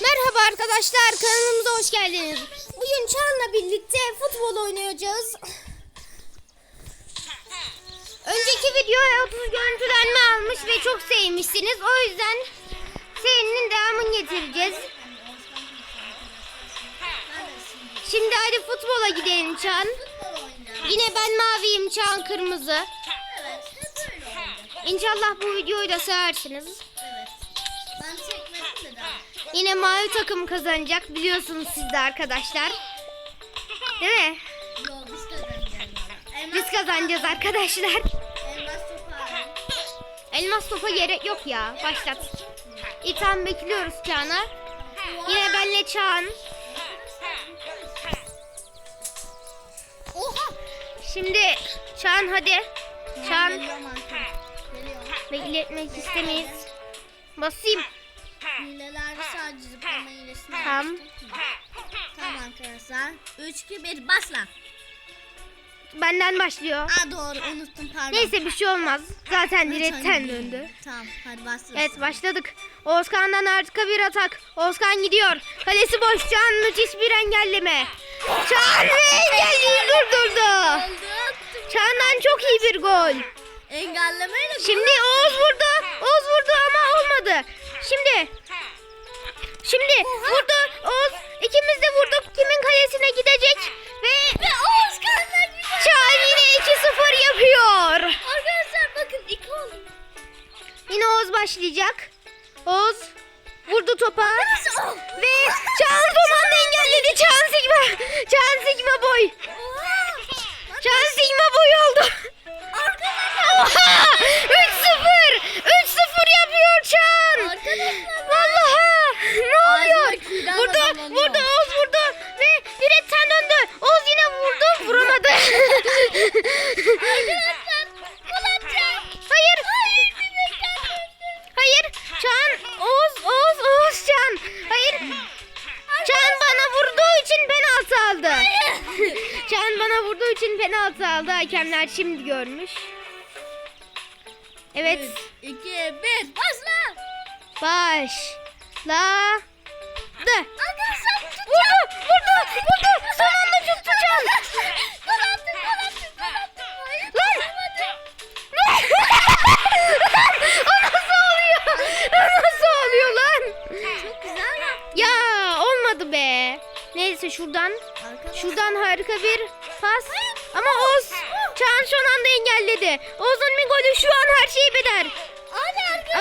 Merhaba arkadaşlar kanalımıza hoş geldiniz. Bugün Çağan'la birlikte futbol oynayacağız. Önceki videoya 30 görüntülenme almış ve çok sevmişsiniz. O yüzden serinin devamını getireceğiz. Şimdi hadi futbola gidelim Çağan. Yine ben maviyim Çağan kırmızı. İnşallah bu videoyu da seversiniz. Yine mavi takım kazanacak biliyorsunuz siz de arkadaşlar. Değil mi? Biz kazanacağız. Elmas, Biz kazanacağız arkadaşlar. elmas topa gerek yok ya. Başlat. İtham bekliyoruz Çağan'a. Yine benle Çağan. Oha! Şimdi Çağan hadi. Çağan bekletmek istemeyiz. Basayım. Sadece hilesini Tamam. arkadaşlar. 3, 2, 1 başla. Benden başlıyor. Aa doğru unuttum pardon. Neyse bir şey olmaz. Zaten direkten döndü. Tamam hadi başla. Evet başladık. Oğuzkan'dan harika bir atak. Oğuzkan gidiyor. Kalesi boş. Can müthiş bir engelleme. Ve engelliyi durdurdu. Çağan'dan çok iyi bir gol. Engellemeyle Şimdi Oğuz vurdu. Oğuz vurdu ama olmadı. Şimdi. Şimdi vurdu. Oğuz ikimiz de vurduk. Kimin kalesine gidecek? Ve, Ve Oğuz gibi. Çağan yine 2-0 yapıyor. Arkadaşlar bakın iki oldu. Yine Oğuz başlayacak. Oğuz vurdu topa. Oh. Ve Çağan anda engelledi. Çağan Sigma. Çağan Sigma boy. Çağan Sigma boy oldu. Arkadaşlar. Oha! 3-0. 3-0 yapıyor Çağan. Arkadaşlar. Arkadaşlar. Hayır, Hayır hayır. Çağan, Oğuz, Oğuz, Oğuz Çağan. Hayır. Çağan bana vurduğu için penaltı aldı. Çağan bana vurduğu için penaltı aldı. Hakemler şimdi görmüş. Evet. 3, 2, 1 başla. Başladı. Şuradan şuradan harika bir pas. Ama Oğuz Çağan son anda engelledi. Oğuz'un bir golü şu an her şeyi arkadaşlar.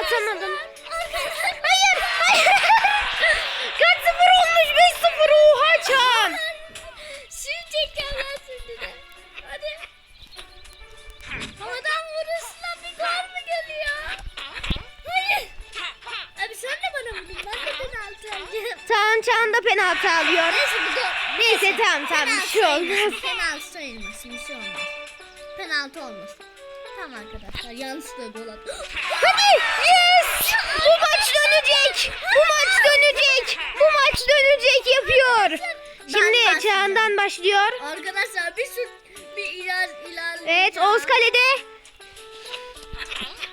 Atamadım. Alacağım. Çağan Çağan da penaltı alıyor. Neyse bu da Neyse tamam tamam bir şey olmaz. Penaltı sayılmasın bir şey olmaz. Penaltı olmasın. Tamam arkadaşlar yanlışlıkla gol attım. Hadi yes! Bu maç dönecek. Bu maç dönecek. Bu maç dönecek yapıyor. Şimdi. Çağan'dan başlıyor. Arkadaşlar bir sürü bir iler iler. Evet Oğuz kalede.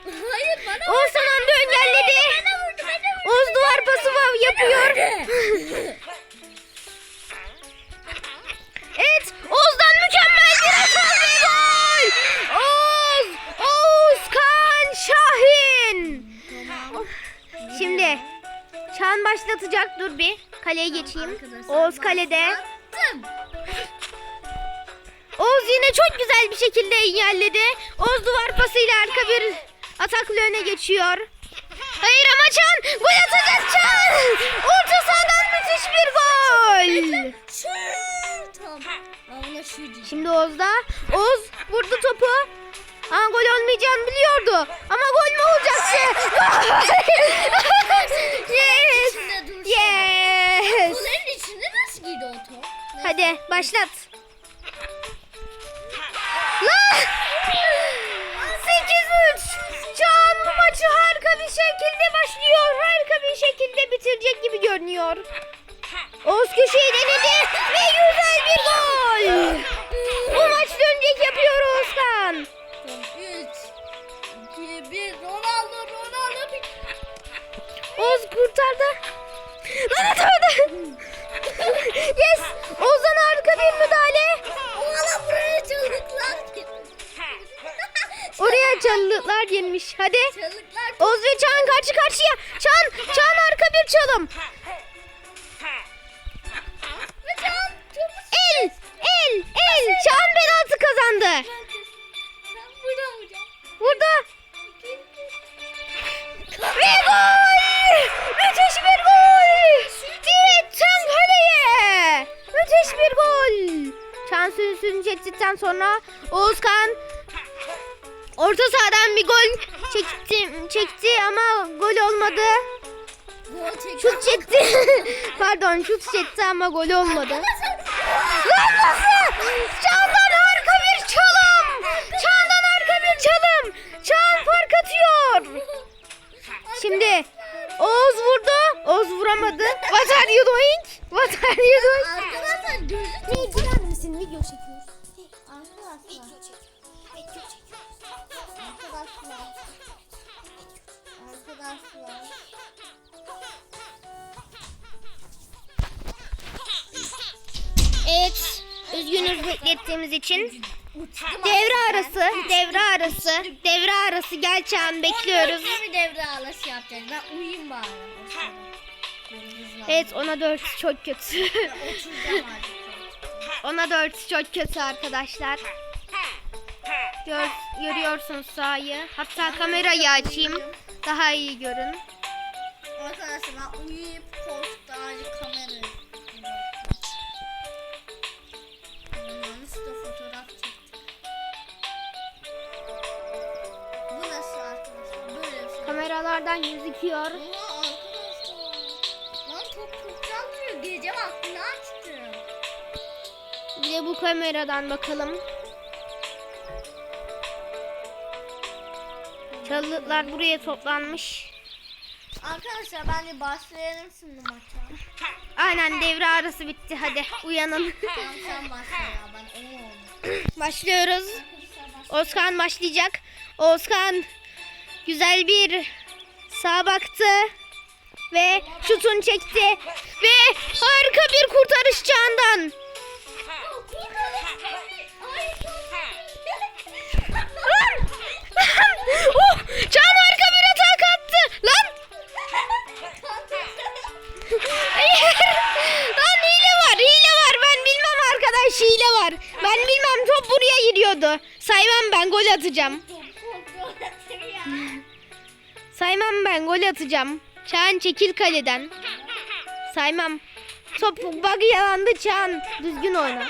Hayır bana Oğuz son anda engelledi. Arkadaşlar, Oğuz kalede. başlattım. Oğuz yine çok güzel bir şekilde engelledi. Oğuz duvar pasıyla arka bir atakla öne geçiyor. Hayır ama Çağan gol atacak Çağan. Başlat. Lan! 8-3. Can bu maçı harika bir şekilde başlıyor. Harika bir şekilde bitirecek gibi görünüyor. Oğuz köşeyi denedi ve güzel bir gol. Bu maç dönecek yapıyor. Tamam. 3 2 1 Ronaldo Ronaldo Oğuz kurtardı. Lan Yes. Ozan harika bir müdahale. Valla buraya çalıklar. Oraya çalıklar girmiş. Hadi. Çalıklar. Oz ve Çağan karşı karşıya. Çağan, Çağan harika bir çalım. Orta sahadan bir gol çekti, çekti ama gol olmadı. Şut çekti. Pardon şut çekti ama gol olmadı. Lan nasıl? İçin. Devre arası, devre arası, devre arası gel Çağan bekliyoruz. Nasıl bir devre arası yapacağız? Ben uyuyayım bari. o sırada. Evet ona dört çok kötü. Oturacağım artık. ona dört çok kötü arkadaşlar. Gör, görüyorsunuz sahayı. Hatta kamerayı açayım. Daha iyi görün. Arkadaşlar ben uyuyup koltukta ayrı kamerayı Kameralardan gözüküyor. Arkadaşlar. Lan çok. Gece vaktini açtım. Bir de bu kameradan bakalım. Çalılıklar buraya toplanmış. Arkadaşlar bence başlayalım şimdi maça. Aynen devre arası bitti. Hadi uyanın. Tamam sen başla ya ben. Başlıyoruz. Özkan başlayacak. Özkan güzel bir sağa baktı ve şutunu çekti ve harika bir kurtarış Çağan'dan. oh, Çağan harika bir atak attı. Lan. Lan hile var, hile var. Ben bilmem arkadaş hile var. Ben bilmem top buraya giriyordu. Saymam ben gol atacağım. Saymam ben gol atacağım. Çağan çekil kaleden. Saymam. Top bug yalandı Çağan. Düzgün oyna.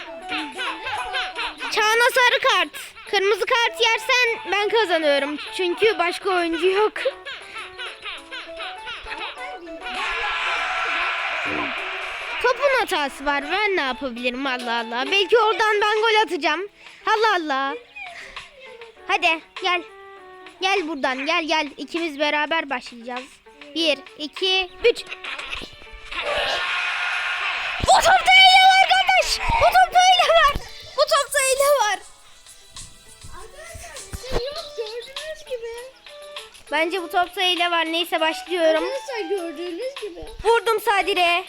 Çağan'a sarı kart. Kırmızı kart yersen ben kazanıyorum. Çünkü başka oyuncu yok. Topun hatası var. Ben ne yapabilirim Allah Allah. Belki oradan ben gol atacağım. Allah Allah. Hadi gel. Gel buradan gel gel. İkimiz beraber başlayacağız. Bir, iki, üç. Bu topta hile var kardeş. Bu topta hile var. Bu topta hile var. Arkadaşlar bir şey yok gördüğünüz gibi. Bence bu topta hile var. Neyse başlıyorum. Arkadaşlar gördüğünüz gibi. Vurdum Sadire.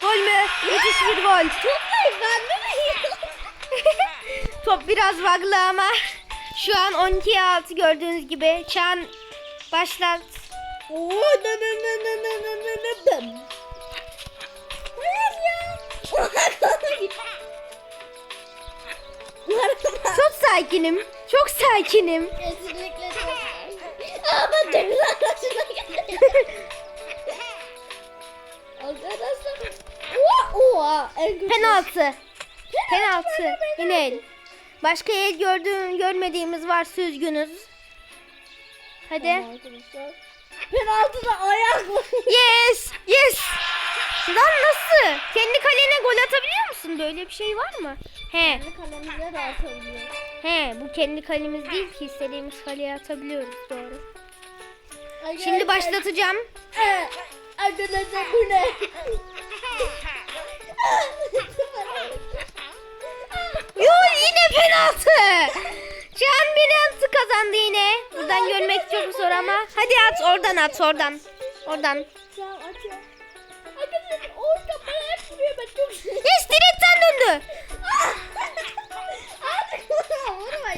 Gol mü? Müthiş bir gol. Çok da bende mi? Top biraz bug'lı ama şu an 12'ye 6 gördüğünüz gibi. Çan başlat. Oo ne ne ne ne ne ne ne ne ben. Hayır ya. Çok sakinim. Çok sakinim. Kesinlikle çok. Aa ben deniz geldim. Arkadaşlar. Oha oha. En kötü. Penaltı. Penaltı. Yine el. Başka el gördüğüm, görmediğimiz varsa üzgünüz. Hadi. Penaltıda ayak var. Yes. Yes. Lan nasıl? Kendi kalene gol atabiliyor musun? Böyle bir şey var mı? He. Kalemize de atabiliyor. He. Bu kendi kalemiz değil ki. istediğimiz kaleye atabiliyoruz. Doğru. Şimdi başlatacağım. Ee, Arkadaşlar bu ne? Yo penaltı. Can penaltı kazandı yine. Buradan görmek çok zor ama. Hadi at oradan at oradan. Oradan. Yes direkten döndü. Vurma.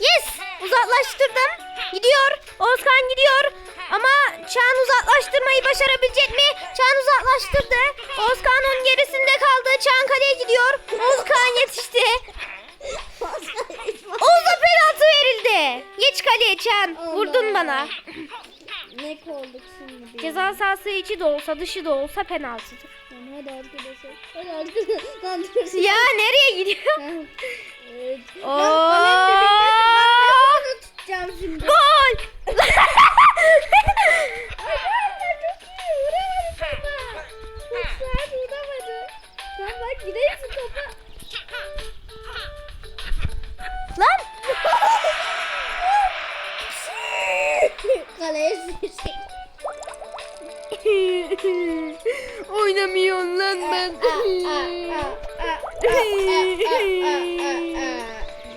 Yes uzaklaştırdım. Gidiyor. Ozkan gidiyor. Ama Çağan uzaklaştırmayı başarabilecek mi? Çağan uzaklaştırdı. Oğuzkan onun gerisinde kaldı. Çağan kaleye gidiyor. Oğuzkan yetişti. Oğuz'a penaltı verildi. Geç kaleye Çağan. Vurdun bana. ne olduk şimdi? Ceza sahası içi de olsa dışı da olsa penaltıdır. Tamam, hadi arkadaşlar. Hadi arkadaşlar. Lan dur. Ya nereye gidiyor? Evet. Oo. Ben Sürecek. Oynamıyorum lan ben.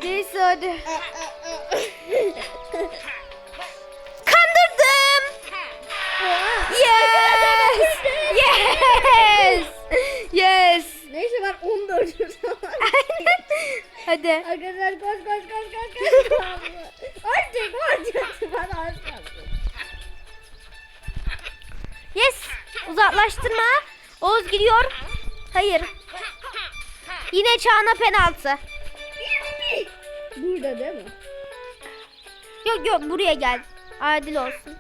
Neyse hadi. Kandırdım. Yes! Yes! Yes! Neyse ben 14 hadi. Arkadaşlar koş koş koş koş. Artık artık bana kaldı. Yes! Uzaklaştırma. Oğuz gidiyor. Hayır. Yine Çağan'a penaltı. Burada değil mi? Yok yok buraya gel. Adil olsun.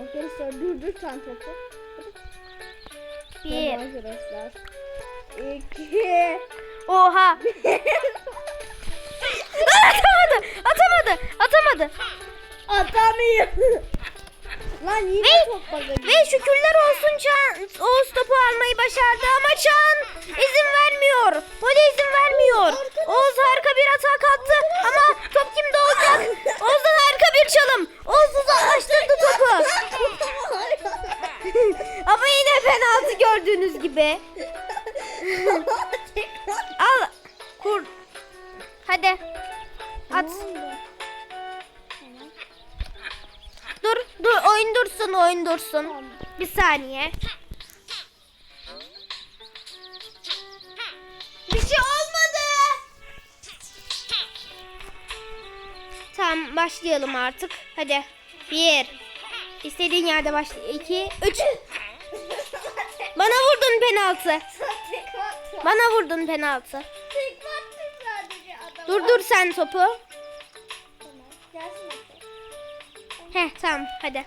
Arkadaşlar durdur sen topu. Bir. Arkadaşlar. İki. Oha. Atamadı. Atamadı. Atamadı. Atamıyor. Lan yine Ve, top bagajı. ve şükürler olsun Çağan Oğuz topu almayı başardı ama Çağan izin vermiyor. Hoca izin vermiyor. Oğuz harika saniye. Bir şey olmadı. Tamam, başlayalım artık. Hadi. Bir. İstediğin yerde başla. İki, üç. Bana vurdun penaltı. Bana vurdun penaltı. Dur dur sen topu. Heh tamam hadi.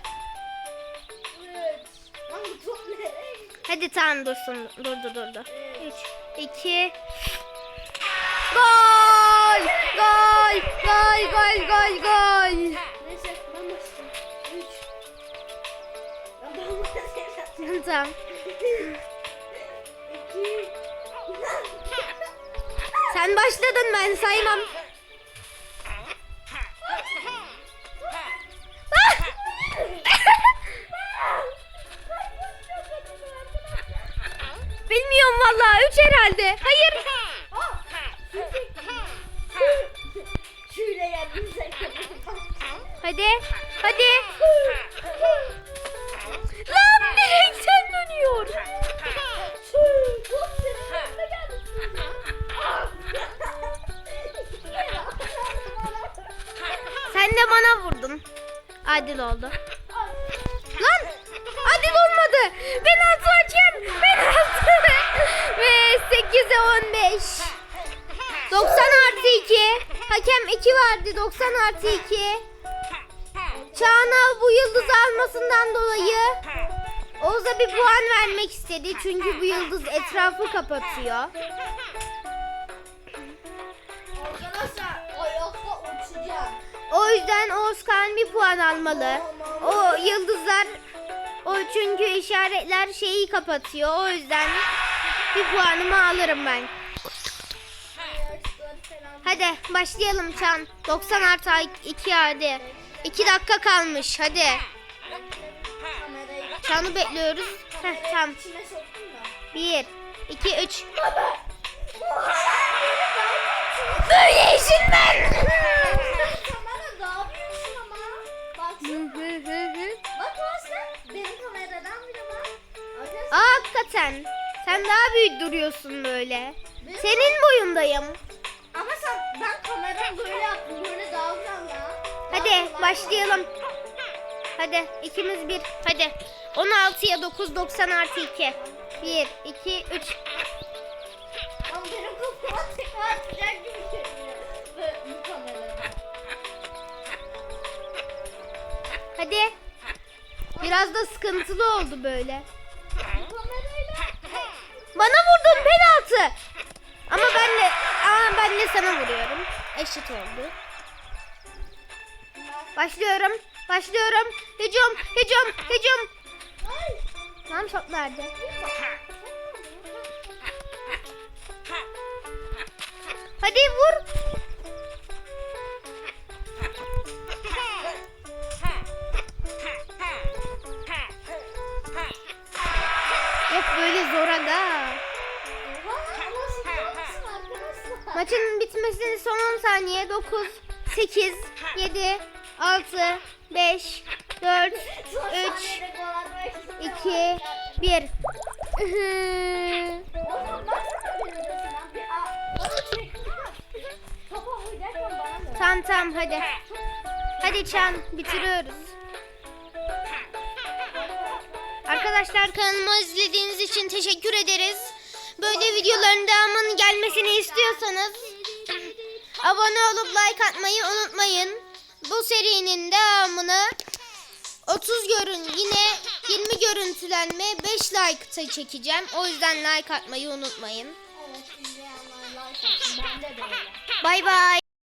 Hadi tamam dursun. Durdu durdu. 3, 2, Gol! Gol! Gol! Gol! Gol! Gol! tamam. Sen başladın ben saymam. 3 herhalde. Hayır. Şuraya bize Hadi. Hadi. Lan direkten dönüyor. Sen de bana vurdun. Adil oldu. 15. 90 artı 2. Hakem 2 verdi. 90 artı 2. Çağan'a bu yıldız almasından dolayı Oğuz'a bir puan vermek istedi. Çünkü bu yıldız etrafı kapatıyor. O yüzden Oğuzkan bir puan almalı. O yıldızlar o çünkü işaretler şeyi kapatıyor. O yüzden bir puanımı alırım ben. Hadi başlayalım Çan. 90 artı 2 hadi. 2 dakika kalmış hadi. Çan'ı bekliyoruz. Heh, da. 1, 2, 3. Böyle işin ben. Bak Aslan. Benim kameradan bile var. Arkadaşlar. Aa, hakikaten. Sen daha büyük duruyorsun böyle. Senin boyundayım. Ama sen ben kameramı böyle yaptım. Böyle güzel ya. Hadi başlayalım. Hadi ikimiz bir. Hadi. 16'ya 9 90 artı 2. 1 2 3. Ama benim kafama tekrar atacak gibi görünüyor. Ve bu kamerada. Hadi. Biraz da sıkıntılı oldu böyle. Sana vuruyorum. Eşit oldu. Başlıyorum. Başlıyorum. Hücum, hücum, hücum. Tamam top nerede? Hadi vur. 9, 8, 7, 6, 5, 4, Son 3, saniyede gol atmak istiyorum 2, arkadaşlar. 1. Oğlum baksana benim de Sinan. Bir a- bana çekme. Topa vuracaksan bana ver. Tamam tamam hadi. Hadi Çan bitiriyoruz. Arkadaşlar kanalıma izlediğiniz için teşekkür ederiz. Böyle videoların devamının gelmesini istiyorsanız abone olup like atmayı unutmayın. Bu serinin devamını 30 görün yine 20 görüntülenme 5 like çekeceğim. O yüzden like atmayı unutmayın. Evet, izleyenler like de. Bay bay.